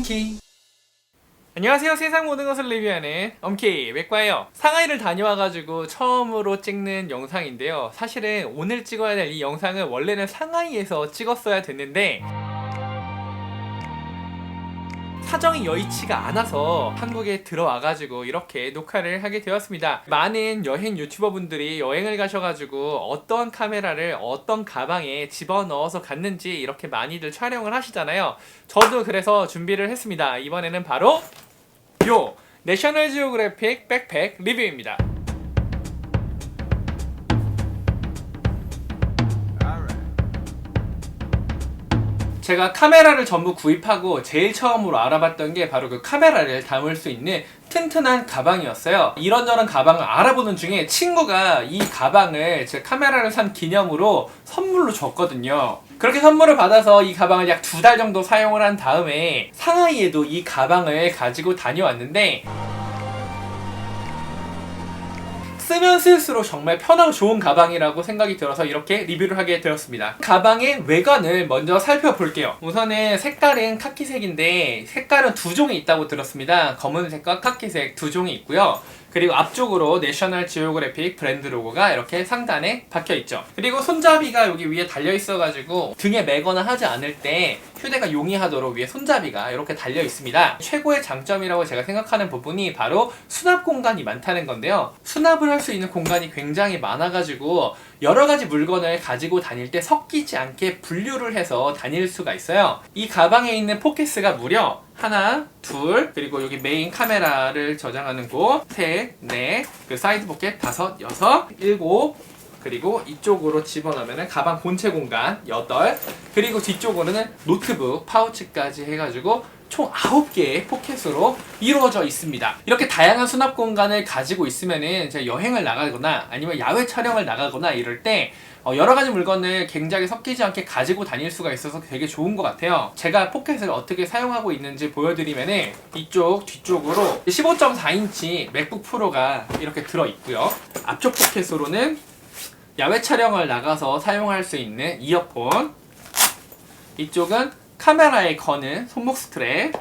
엄키. 안녕하세요. 세상 모든 것을 리뷰하는 엄키 맥과예요. 상하이를 다녀와가지고 처음으로 찍는 영상인데요. 사실은 오늘 찍어야 될 이 영상은 원래는 상하이에서 찍었어야 됐는데 사정이 여의치가 않아서 한국에 들어와가지고 이렇게 녹화를 하게 되었습니다. 많은 여행 유튜버분들이 여행을 가셔가지고 어떤 카메라를 어떤 가방에 집어넣어서 갔는지 이렇게 많이들 촬영을 하시잖아요. 저도 그래서 준비를 했습니다. 이번에는 바로 요 내셔널 지오그래픽 백팩 리뷰입니다. 제가 카메라를 전부 구입하고 제일 처음으로 알아봤던 게 바로 그 카메라를 담을 수 있는 튼튼한 가방이었어요. 이런저런 가방을 알아보는 중에 친구가 이 가방을 제 카메라를 산 기념으로 선물로 줬거든요. 그렇게 선물을 받아서 이 가방을 약 두 달 정도 사용을 한 다음에 상하이에도 이 가방을 가지고 다녀왔는데 쓰면 쓸수록 정말 편하고 좋은 가방이라고 생각이 들어서 이렇게 리뷰를 하게 되었습니다. 가방의 외관을 먼저 살펴볼게요. 우선은 색깔은 카키색인데 색깔은 두 종이 있다고 들었습니다. 검은색과 카키색 두 종이 있고요. 그리고 앞쪽으로 내셔널 지오그래픽 브랜드 로고가 이렇게 상단에 박혀 있죠. 그리고 손잡이가 여기 위에 달려 있어가지고 등에 매거나 하지 않을 때 휴대가 용이하도록 위에 손잡이가 이렇게 달려 있습니다. 최고의 장점이라고 제가 생각하는 부분이 바로 수납 공간이 많다는 건데요. 수납을 할 수 있는 공간이 굉장히 많아가지고 여러 가지 물건을 가지고 다닐 때 섞이지 않게 분류를 해서 다닐 수가 있어요. 이 가방에 있는 포켓스가 무려 하나, 둘, 그리고 여기 메인 카메라를 저장하는 곳, 셋, 넷, 그 사이드 포켓 다섯, 여섯, 일곱, 그리고 이쪽으로 집어넣으면 가방 본체 공간 8 그리고 뒤쪽으로는 노트북 파우치까지 해가지고 총 9개의 포켓으로 이루어져 있습니다. 이렇게 다양한 수납 공간을 가지고 있으면은 제가 여행을 나가거나 아니면 야외 촬영을 나가거나 이럴 때 어, 여러 가지 물건을 굉장히 섞이지 않게 가지고 다닐 수가 있어서 되게 좋은 것 같아요. 제가 포켓을 어떻게 사용하고 있는지 보여드리면은 이쪽 뒤쪽으로 15.4인치 맥북 프로가 이렇게 들어 있고요. 앞쪽 포켓으로는 야외 촬영을 나가서 사용할 수 있는 이어폰. 이쪽은 카메라에 거는 손목 스트랩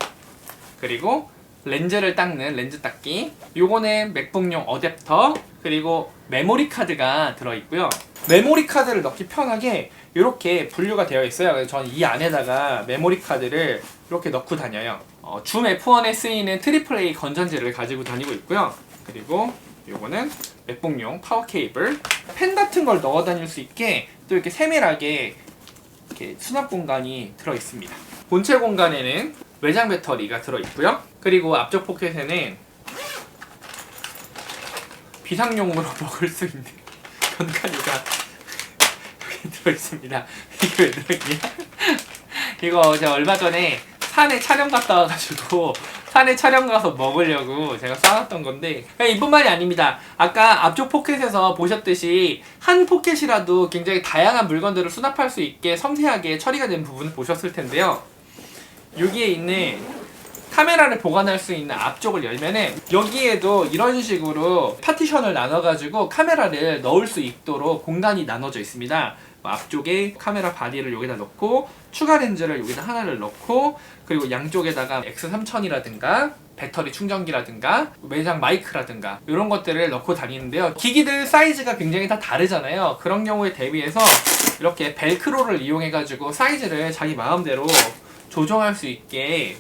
그리고 렌즈를 닦는 렌즈 닦기. 요거는 맥북용 어댑터. 그리고 메모리 카드가 들어있고요. 메모리 카드를 넣기 편하게 이렇게 분류가 되어 있어요. 그래서 저는 이 안에다가 메모리 카드를 이렇게 넣고 다녀요. 어, 줌 F1에 쓰이는 트리플 A 건전지를 가지고 다니고 있고요. 그리고 요거는 맥북용 파워 케이블 펜 같은 걸 넣어 다닐 수 있게 또 이렇게 세밀하게 이렇게 수납 공간이 들어 있습니다. 본체 공간에는 외장 배터리가 들어 있고요. 그리고 앞쪽 포켓에는 비상용으로 먹을 수 있는 견과류가 여기 들어 있습니다. 이게 왜 들어있냐? 이거 제가 얼마 전에 산에 촬영 갔다 와가지고 산에 촬영 가서 먹으려고 제가 싸놨던 건데 이뿐만이 아닙니다. 아까 앞쪽 포켓에서 보셨듯이 한 포켓이라도 굉장히 다양한 물건들을 수납할 수 있게 섬세하게 처리가 된 부분을 보셨을 텐데요. 여기에 있는 카메라를 보관할 수 있는 앞쪽을 열면은 여기에도 이런 식으로 파티션을 나눠가지고 카메라를 넣을 수 있도록 공간이 나눠져 있습니다. 뭐 앞쪽에 카메라 바디를 여기다 넣고 추가 렌즈를 여기다 하나를 넣고 그리고 양쪽에다가 X3000이라든가 배터리 충전기라든가 외장 마이크라든가 이런 것들을 넣고 다니는데요. 기기들 사이즈가 굉장히 다 다르잖아요. 그런 경우에 대비해서 이렇게 벨크로를 이용해가지고 사이즈를 자기 마음대로 조정할 수 있게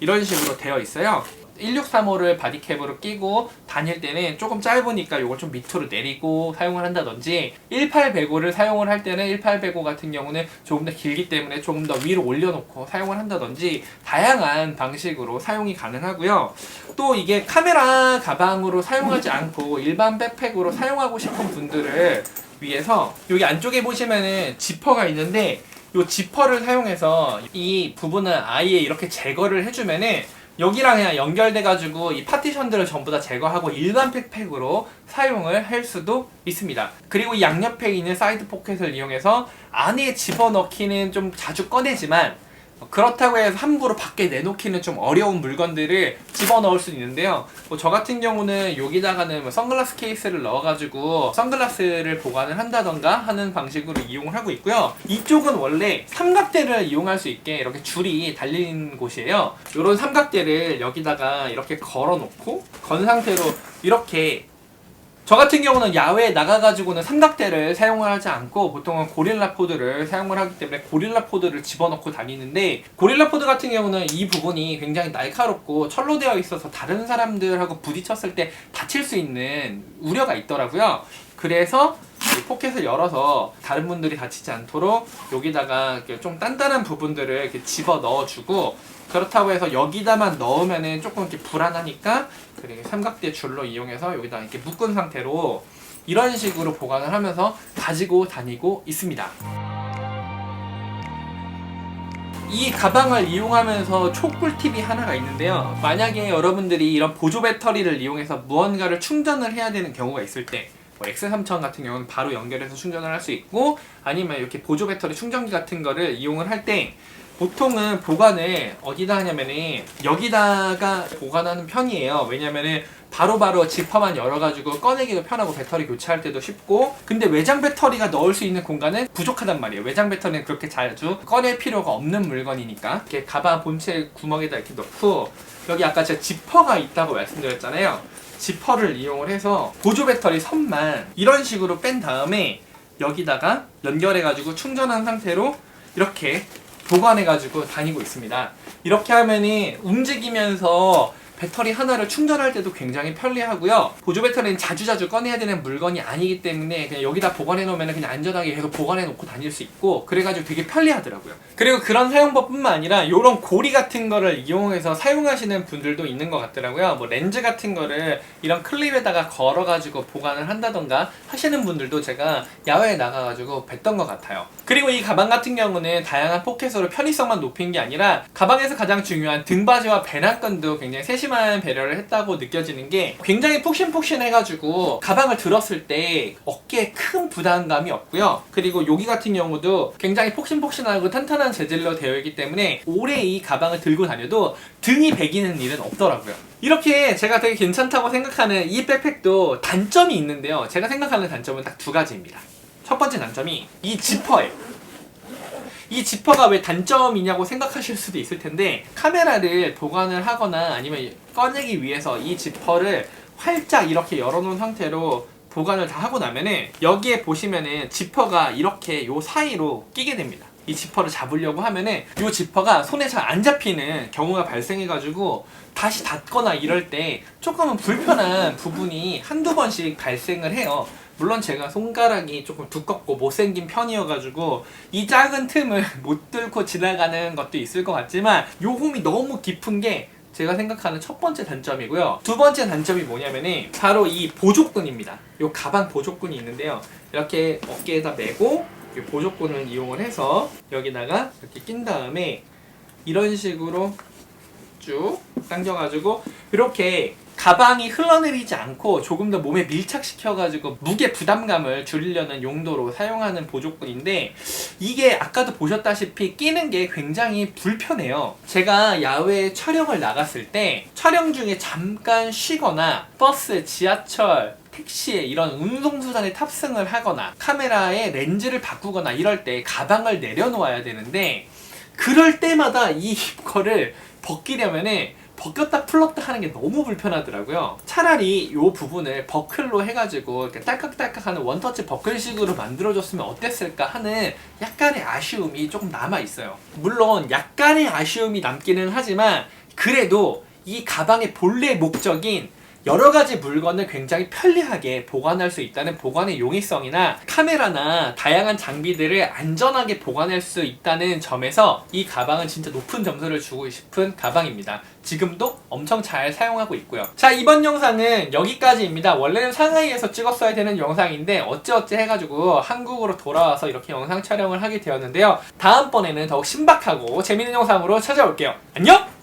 이런 식으로 되어 있어요. 1635를 바디캡으로 끼고 다닐 때는 조금 짧으니까 이걸 좀 밑으로 내리고 사용을 한다든지 1805를 사용을 할 때는 1805 같은 경우는 조금 더 길기 때문에 조금 더 위로 올려놓고 사용을 한다든지 다양한 방식으로 사용이 가능하고요. 또 이게 카메라 가방으로 사용하지 않고 일반 백팩으로 사용하고 싶은 분들을 위해서 여기 안쪽에 보시면은 지퍼가 있는데 이 지퍼를 사용해서 이 부분을 아예 이렇게 제거를 해주면은 여기랑 그냥 연결돼가지고 이 파티션들을 전부 다 제거하고 일반 백팩으로 사용을 할 수도 있습니다. 그리고 이 양옆에 있는 사이드 포켓을 이용해서 안에 집어넣기는 좀 자주 꺼내지만 그렇다고 해서 함부로 밖에 내놓기는 좀 어려운 물건들을 집어넣을 수 있는데요. 뭐 저 같은 경우는 여기다가는 뭐 선글라스 케이스를 넣어가지고 선글라스를 보관을 한다던가 하는 방식으로 이용을 하고 있고요. 이쪽은 원래 삼각대를 이용할 수 있게 이렇게 줄이 달린 곳이에요. 이런 삼각대를 여기다가 이렇게 걸어놓고 건 상태로 이렇게 저 같은 경우는 야외에 나가가지고는 삼각대를 사용을 하지 않고 보통은 고릴라 포드를 사용을 하기 때문에 고릴라 포드를 집어넣고 다니는데 고릴라 포드 같은 경우는 이 부분이 굉장히 날카롭고 철로 되어 있어서 다른 사람들하고 부딪혔을 때 다칠 수 있는 우려가 있더라고요. 그래서 이 포켓을 열어서 다른 분들이 다치지 않도록 여기다가 좀 단단한 부분들을 이렇게 집어 넣어주고 그렇다고 해서 여기다만 넣으면은 조금 이렇게 불안하니까 그리고 삼각대 줄로 이용해서 여기다 이렇게 묶은 상태로 이런 식으로 보관을 하면서 가지고 다니고 있습니다. 이 가방을 이용하면서 촉꿀팁이 하나가 있는데요. 만약에 여러분들이 이런 보조 배터리를 이용해서 무언가를 충전을 해야 되는 경우가 있을 때, 뭐 X3000 같은 경우는 바로 연결해서 충전을 할 수 있고, 아니면 이렇게 보조 배터리 충전기 같은 거를 이용을 할 때, 보통은 보관을 어디다 하냐면은 여기다가 보관하는 편이에요. 왜냐면은 바로바로 지퍼만 열어가지고 꺼내기도 편하고 배터리 교체할 때도 쉽고. 근데 외장 배터리가 넣을 수 있는 공간은 부족하단 말이에요. 외장 배터리는 그렇게 자주 꺼낼 필요가 없는 물건이니까. 이렇게 가방 본체 구멍에다 이렇게 넣고 여기 아까 제가 지퍼가 있다고 말씀드렸잖아요. 지퍼를 이용을 해서 보조 배터리 선만 이런 식으로 뺀 다음에 여기다가 연결해가지고 충전한 상태로 이렇게 보관해가지고 다니고 있습니다. 이렇게 하면은 움직이면서 배터리 하나를 충전할 때도 굉장히 편리하고요. 보조 배터리는 자주자주 꺼내야 되는 물건이 아니기 때문에 그냥 여기다 보관해 놓으면 그냥 안전하게 계속 보관해 놓고 다닐 수 있고 그래가지고 되게 편리하더라고요. 그리고 그런 사용법뿐만 아니라 이런 고리 같은 거를 이용해서 사용하시는 분들도 있는 것 같더라고요. 뭐 렌즈 같은 거를 이런 클립에다가 걸어가지고 보관을 한다던가 하시는 분들도 제가 야외에 나가가지고 뵀던 것 같아요. 그리고 이 가방 같은 경우는 다양한 포켓으로 편의성만 높인 게 아니라 가방에서 가장 중요한 등받이와 배낭끈도 굉장히 세심 한 배려를 했다고 느껴지는 게 굉장히 푹신푹신해가지고 가방을 들었을 때 어깨에 큰 부담감이 없고요. 그리고 여기 같은 경우도 굉장히 폭신폭신하고 탄탄한 재질로 되어 있기 때문에 오래 이 가방을 들고 다녀도 등이 베기는 일은 없더라고요. 이렇게 제가 되게 괜찮다고 생각하는 이 백팩도 단점이 있는데요. 제가 생각하는 단점은 딱 두 가지입니다. 첫 번째 단점이 이 지퍼예요. 이 지퍼가 왜 단점이냐고 생각하실 수도 있을 텐데 카메라를 보관을 하거나 아니면 꺼내기 위해서 이 지퍼를 활짝 이렇게 열어놓은 상태로 보관을 다 하고 나면은 여기에 보시면은 지퍼가 이렇게 요 사이로 끼게 됩니다. 이 지퍼를 잡으려고 하면은 요 지퍼가 손에 잘 안 잡히는 경우가 발생해가지고 다시 닫거나 이럴 때 조금은 불편한 부분이 한두 번씩 발생을 해요. 물론 제가 손가락이 조금 두껍고 못생긴 편이어가지고 이 작은 틈을 못 뚫고 지나가는 것도 있을 것 같지만 요 홈이 너무 깊은 게 제가 생각하는 첫 번째 단점이고요. 두 번째 단점이 뭐냐면은 바로 이 보조끈입니다. 요 가방 보조끈이 있는데요. 이렇게 어깨에다 메고 이 보조끈을 이용을 해서 여기다가 이렇게 낀 다음에 이런 식으로 쭉 당겨가지고 이렇게 가방이 흘러내리지 않고 조금 더 몸에 밀착시켜가지고 무게 부담감을 줄이려는 용도로 사용하는 보조끈인데 이게 아까도 보셨다시피 끼는 게 굉장히 불편해요. 제가 야외 촬영을 나갔을 때 촬영 중에 잠깐 쉬거나 버스, 지하철, 택시에 이런 운송수단에 탑승을 하거나 카메라에 렌즈를 바꾸거나 이럴 때 가방을 내려놓아야 되는데 그럴 때마다 이 거를 벗기려면은 벗겼다 풀었다 하는 게 너무 불편하더라고요. 차라리 이 부분을 버클로 해가지고 이렇게 딸깍딸깍하는 원터치 버클식으로 만들어줬으면 어땠을까 하는 약간의 아쉬움이 조금 남아 있어요. 물론 약간의 아쉬움이 남기는 하지만 그래도 이 가방의 본래 목적인 여러 가지 물건을 굉장히 편리하게 보관할 수 있다는 보관의 용이성이나 카메라나 다양한 장비들을 안전하게 보관할 수 있다는 점에서 이 가방은 진짜 높은 점수를 주고 싶은 가방입니다. 지금도 엄청 잘 사용하고 있고요. 자, 이번 영상은 여기까지입니다. 원래는 상하이에서 찍었어야 되는 영상인데 어찌어찌 해가지고 한국으로 돌아와서 이렇게 영상 촬영을 하게 되었는데요. 다음번에는 더욱 신박하고 재밌는 영상으로 찾아올게요. 안녕!